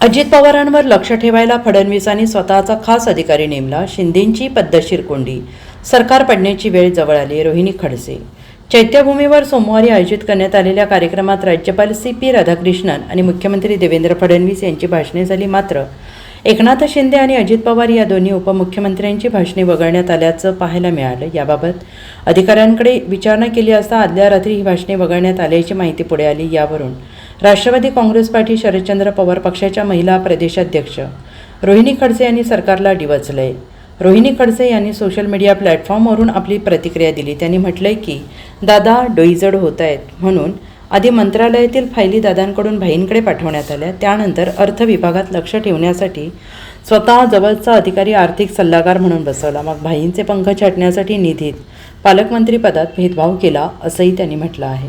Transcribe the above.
अजित पवारांवर लक्ष ठेवायला फडणवीसांनी स्वतःचा खास अधिकारी नेमला शिंदेंची पद्धतशीर कोंडी सरकार पडण्याची वेळ जवळ आली रोहिणी खडसे. चैत्यभूमीवर सोमवारी आयोजित करण्यात आलेल्या कार्यक्रमात राज्यपाल सी पी राधाकृष्णन आणि मुख्यमंत्री देवेंद्र फडणवीस यांची भाषणे झाली मात्र एकनाथ शिंदे आणि अजित पवार या दोन्ही उपमुख्यमंत्र्यांची भाषणे वगळण्यात आल्याचं पाहायला मिळालं. याबाबत अधिकाऱ्यांकडे विचारणा केली असता आदल्या रात्री ही भाषणे वगळण्यात आल्याची माहिती पुढे आली. यावरून राष्ट्रवादी काँग्रेस पार्टी शरदचंद्र पवार पक्षाच्या महिला प्रदेशाध्यक्ष. रोहिणी खडसे यांनी सरकारला डिवचलंय. रोहिणी खडसे यांनी सोशल मीडिया प्लॅटफॉर्मवरून आपली प्रतिक्रिया दिली. त्यांनी म्हटलंय की दादा डोईजड होत आहेत म्हणून आधी मंत्रालयातील फायली दादांकडून भाईंकडे पाठवण्यात आल्या. त्यानंतर अर्थ विभागात लक्ष ठेवण्यासाठी स्वतः जवळचा अधिकारी आर्थिक सल्लागार म्हणून बसवला. मग भाईंचे पंख छाटण्यासाठी निधीत पालकमंत्रीपदात भेदभाव केला असंही त्यांनी म्हटलं आहे.